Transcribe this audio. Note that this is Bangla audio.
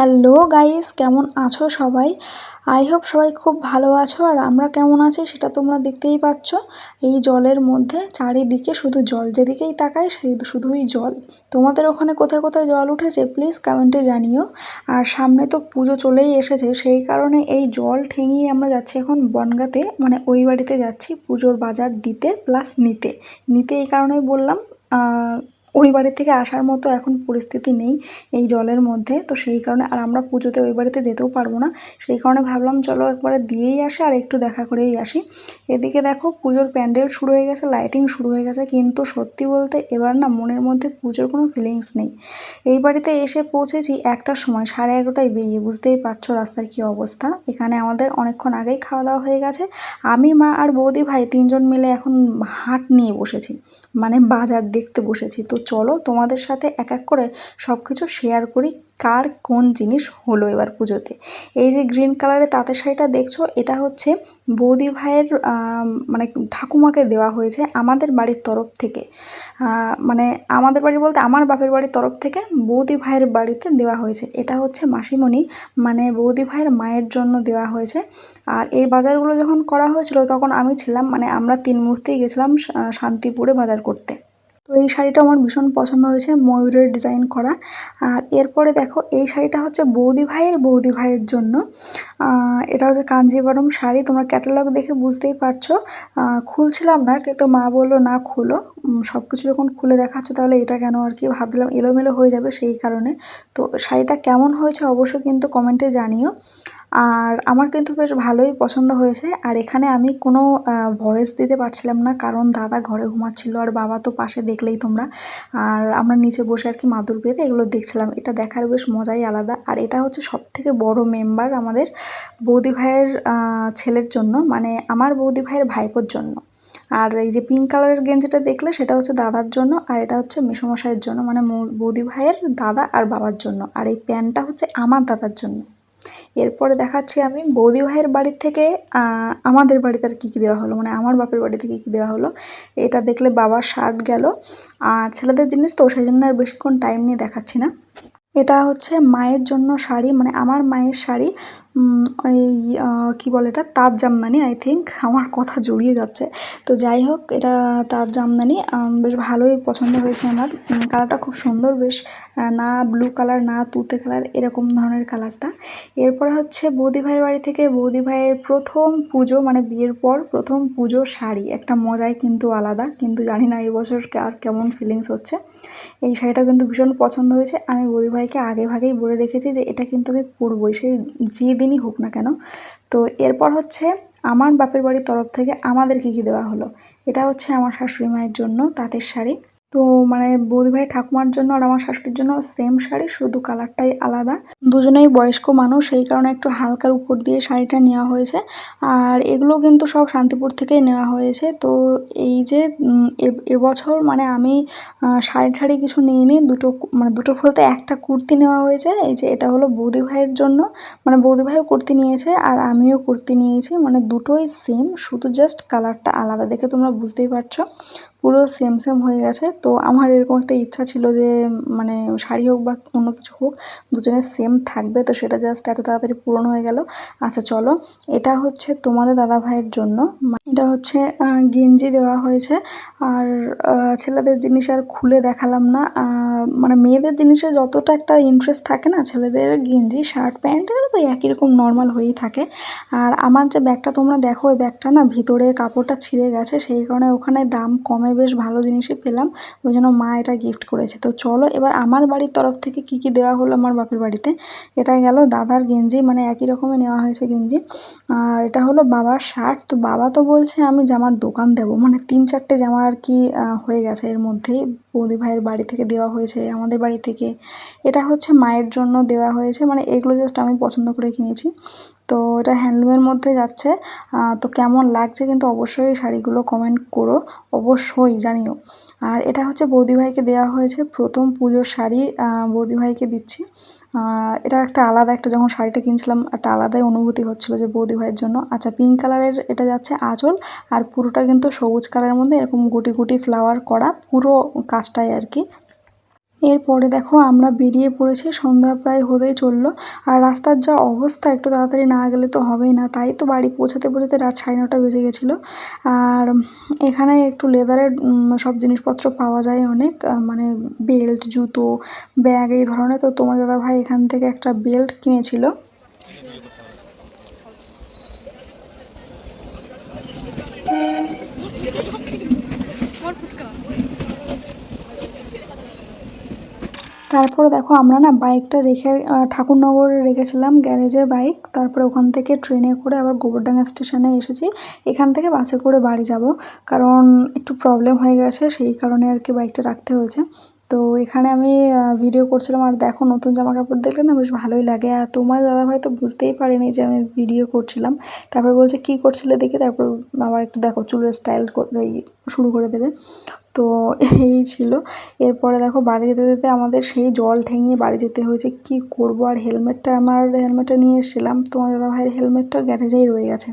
হ্যালো গাইস, কেমন আছো সবাই? আই হোপ সবাই খুব ভালো আছো, আর আমরা কেমন আছি সেটা তোমরা দেখতেই পাচ্ছ। এই জলের মধ্যে চারিদিকে শুধু জল, যেদিকেই তাকায় সেই শুধুই জল। তোমাদের ওখানে কোথায় কোথায় জল উঠেছে প্লিজ কমেন্টে জানিও। আর সামনে তো পুজো চলেই এসেছে, সেই কারণে এই জল ঠেঙিয়ে আমরা যাচ্ছি এখন বনগাতে মানে ওই বাড়িতে যাচ্ছি পুজোর বাজার দিতে প্লাস নিতে। নিতে এই কারণেই বললাম ওই বাড়ি থেকে আসার মতো এখন পরিস্থিতি নেই এই জলের মধ্যে। তো সেই কারণে আর আমরা পুজোতে ওই বাড়িতে যেতেও পারব না। সেই কারণে ভাবলাম, চলো একবারে দিয়েই আসি আর একটু দেখা করেই আসি। এদিকে দেখো পুজোর প্যান্ডেল শুরু হয়ে গেছে, লাইটিং শুরু হয়ে গেছে, কিন্তু সত্যি বলতে এবার না মনের মধ্যে পুজোর কোনো ফিলিংস নেই। এই বাড়িতে এসে পৌঁছেছি একটার সময়, সাড়ে এগারোটায় বেরিয়ে, বুঝতেই পারছ রাস্তার কি অবস্থা? এখানে আমাদের অনেকক্ষণ আগেই খাওয়া দাওয়া হয়ে গেছে। আমি, মা আর বৌদি ভাই তিনজন মিলে এখন হাট নিয়ে বসেছি মানে বাজার দেখতে বসেছি। তো চলো তোমাদের সাথে এক এক করে সব কিছু শেয়ার করি কার কোন জিনিস হলো এবার পুজোতে। এই যে গ্রিন কালারের তাঁতের শাড়িটা দেখছ, এটা হচ্ছে বৌদি ভাইয়ের মানে ঠাকুমাকে দেওয়া হয়েছে আমাদের বাড়ির তরফ থেকে। মানে আমাদের বাড়ি বলতে আমার বাপের বাড়ির তরফ থেকে বৌদি ভাইয়ের বাড়িতে দেওয়া হয়েছে। এটা হচ্ছে মাসিমণি মানে বৌদি ভাইয়ের মায়ের জন্য দেওয়া হয়েছে। আর এই বাজারগুলো যখন করা হয়েছিল তখন আমি ছিলাম মানে আমরা তিন মূর্তি গেছিলাম শান্তিপুরে বাজার করতে। তো এই শাড়িটা আমার ভীষণ পছন্দ হয়েছে, ময়ূরের ডিজাইন করা। আর এরপরে দেখো, এই শাড়িটা হচ্ছে বৌদি ভাইয়ের বৌদি ভাইয়ের জন্য। এটা হচ্ছে কাঞ্জিবরম শাড়ি, তোমরা ক্যাটালগ দেখে বুঝতেই পারছ। খুলছিলাম না, কিন্তু মা বলল, না, খুলো। সব কিছু যখন খুলে দেখাচ্ছ, তাহলে এটা কেন আর কি? ভাবছিলাম এলোমেলো হয়ে যাবে সেই কারণে। তো শাড়িটা কেমন হয়েছে অবশ্যই কিন্তু কমেন্টে জানিও। আর আমার কিন্তু বেশ ভালোই পছন্দ হয়েছে। আর এখানে আমি কোনো ভয়েস দিতে পারছিলাম না, কারণ দাদা ঘরে ঘুমাচ্ছিল আর বাবা তো পাশে দেখলেই তোমরা। আর আমরা নিচে বসে আর কি মাদুর পেতে এগুলো দেখছিলাম। এটা দেখার বেশ মজাই আলাদা। আর এটা হচ্ছে সব থেকে বড় মেম্বার আমাদের বৌদি ভাইয়ের ছেলের জন্য মানে আমার বৌদি ভাইয়ের ভাইপোর জন্য। আর এই যে পিঙ্ক কালারের গেঞ্জিটা দেখলে সেটা হচ্ছে দাদার জন্য আর এটা হচ্ছে মেসমশাইয়ের জন্য মানে বৌদি ভাইয়ের দাদা আর বাবার জন্য। আর এই প্যানটা হচ্ছে আমার দাদার জন্য। এরপরে দেখাচ্ছি আমি বৌদি ভাইয়ের বাড়ির থেকে আমাদের বাড়িতে আর কী কী দেওয়া হলো? মানে আমার বাপের বাড়ি থেকে কী দেওয়া হলো? এটা দেখলে বাবার শার্ট গেল। আর ছেলেদের জিনিস তো, সেই জন্য আর বেশিক্ষণ টাইম নিয়ে দেখাচ্ছি না। এটা হচ্ছে মায়ের জন্য শাড়ি মানে আমার মায়ের শাড়ি ওই কি বলে এটা? তাঁত জামদানি আই থিঙ্ক আমার কথা জড়িয়ে যাচ্ছে। তো যাই হোক, এটা তাঁত জামদানি বেশ ভালোই পছন্দ হয়েছে আমার। কালারটা খুব সুন্দর, বেশ না ব্লু কালার না তুতে কালার এরকম ধরনের কালারটা। এরপরে হচ্ছে বৌদি ভাইয়ের বাড়ি থেকে বৌদি ভাইয়ের প্রথম পুজো মানে বিয়ের পর প্রথম পুজোর শাড়ি। একটা মজাই কিন্তু আলাদা, কিন্তু জানি না এই বছর আর কেমন ফিলিংস হচ্ছে। এই শাড়িটা কিন্তু ভীষণ পছন্দ হয়েছে। আমি বৌদি ভাইকে আগে ভাগেই বলে রেখেছি যে এটা কিন্তু আমি করবোই সে যে দিনই হোক না কেন। তো এরপর হচ্ছে আমার বাপের বাড়ির তরফ থেকে আমাদের কী কী দেওয়া হলো? এটা হচ্ছে আমার শাশুড়ি মায়ের জন্য তাঁতের শাড়ি। তো মানে বৌদি ভাই ঠাকুমার জন্য আর আমার শাশুড়ির জন্য সেম শাড়ি, শুধু কালারটাই আলাদা। দুজনেই বয়স্ক মানুষ, সেই কারণে একটু হালকার উপর দিয়ে শাড়িটা নেওয়া হয়েছে। আর এগুলো কিন্তু সব শান্তিপুর থেকেই নেওয়া হয়েছে। তো এই যে এবছর মানে আমি শাড়ি ঠাড়ি কিছু নিইনি। দুটো মানে দুটো বলতে একটা কুর্তি নেওয়া হয়েছে। এই যে এটা হলো বৌদি ভাইয়ের জন্য। মানে বৌদি ভাইও কুর্তি নিয়েছে আর আমিও কুর্তি নিয়েছি। মানে দুটোই সেম শুধু জাস্ট কালারটা আলাদা। দেখে তোমরা বুঝতেই পারছ। পুরো সেম সেম হয়ে গেছে। তো আমার এরকম একটা ইচ্ছা ছিল যে মানে শাড়ি হোক বা অন্য কিছু হোক, দুজনের সেম থাকবে। তো সেটা জাস্ট এত তাড়াতাড়ি পূরণ হয়ে গেল। আচ্ছা চলো। এটা হচ্ছে তোমাদের দাদা ভাইয়ের জন্য। এটা হচ্ছে গেঞ্জি দেওয়া হয়েছে। আর ছেলেদের জিনিস আর খুলে দেখালাম না। মানে মেয়েদের জিনিসে যতটা একটা ইন্টারেস্ট থাকে না, ছেলেদের গেঞ্জি শার্ট প্যান্ট তো একই রকম নর্মাল হয়েই থাকে। আর আমার যে ব্যাগটা তোমরা দেখো, ওই ব্যাগটা না ভিতরে কাপড়টা ছিঁড়ে গেছে। সেই কারণে ওখানে দাম কমে বেশ ভালো জিনিসই পেলাম, ওই জন্য মা এটা গিফট করেছে। তো চলো এবার আমার বাড়ির তরফ থেকে কি কি দেওয়া হলো আমার বাপের বাড়িতে? এটা গেল দাদার গেঞ্জি মানে একই রকমের নেওয়া হয়েছে গেঞ্জি। আর এটা হলো বাবার শার্ট তো বাবা তো বলছে আমি জামার দোকান দেবো মানে তিন চারটে জামা আর কি হয়ে গেছে এর মধ্যেই। বৌদি ভাইয়ের বাড়ি থেকে দেওয়া হয়েছে, আমাদের বাড়ি থেকে। এটা হচ্ছে মায়ের জন্য দেওয়া হয়েছে মানে এগুলো জাস্ট আমি পছন্দ করে কিনেছি। তো এটা হ্যান্ডলুমের মধ্যে যাচ্ছে। তো কেমন লাগছে কিন্তু অবশ্যই শাড়িগুলো কমেন্ট করো, অবশ্যই জানিও। আর এটা হচ্ছে বৌদি ভাইকে দেওয়া হয়েছে প্রথম পুজোর শাড়ি বৌদি ভাইকে দিচ্ছি। এটা একটা আলাদা, একটা যখন শাড়িটা কিনছিলাম, একটা আলাদাই অনুভূতি হচ্ছিল যে বৌদি ভাইয়ের জন্য। আচ্ছা পিঙ্ক কালারের এটা যাচ্ছে আঁচল, আর পুরোটা কিন্তু সবুজ কালারের মধ্যে এরকম গুটি গুটি ফ্লাওয়ার করা পুরো কাজটাই আর কি। এরপরে দেখো আমরা বেরিয়ে পড়েছি, সন্ধ্যা প্রায় হতেই চলল। আর রাস্তার যা অবস্থা, একটু তাড়াতাড়ি না গেলে তো হবেই না। তাই তো বাড়ি পৌঁছাতে পৌঁছাতে রাত সাড়ে নটা বেজে গেছিল। আর এখানে একটু লেদারের সব জিনিসপত্র পাওয়া যায় অনেক। মানে বেল্ট জুতো ব্যাগ এই ধরনের। তো তোমার দাদা ভাই এখান থেকে একটা বেল্ট কিনেছিল। তারপরে দেখো আমরা না বাইকটা রেখে ঠাকুরনগরে রেখেছিলাম গ্যারেজে বাইক তারপরে ওখান থেকে ট্রেনে করে আবার গোবরডাঙ্গা স্টেশনে এসেছি। এখান থেকে বাসে করে বাড়ি যাব। কারণ একটু প্রবলেম হয়ে গেছে, সেই কারণে আর কি বাইকটা রাখতে হয়েছে। তো এখানে আমি ভিডিও করছিলাম আর দেখো নতুন জামা কাপড় দেখলে না বেশ ভালোই লাগে। আর তোমার দাদা ভাই তো বুঝতেই পারেনি যে আমি ভিডিও করছিলাম। তারপর বলছে, কি করছিলে দেখে? তারপর আবার একটু দেখো চুলের স্টাইল শুরু করে দেবে। তো এই ছিল। এরপরে দেখো বাড়ি যেতে যেতে আমাদের সেই জল ঠেঙিয়ে বাড়ি যেতে হয়েছে। কি করব? আর হেলমেটটা আমার হেলমেটটা নিয়ে এসেছিলাম। দাদা ভাইয়ের হেলমেটটা গ্যারেজেই রয়ে গেছে।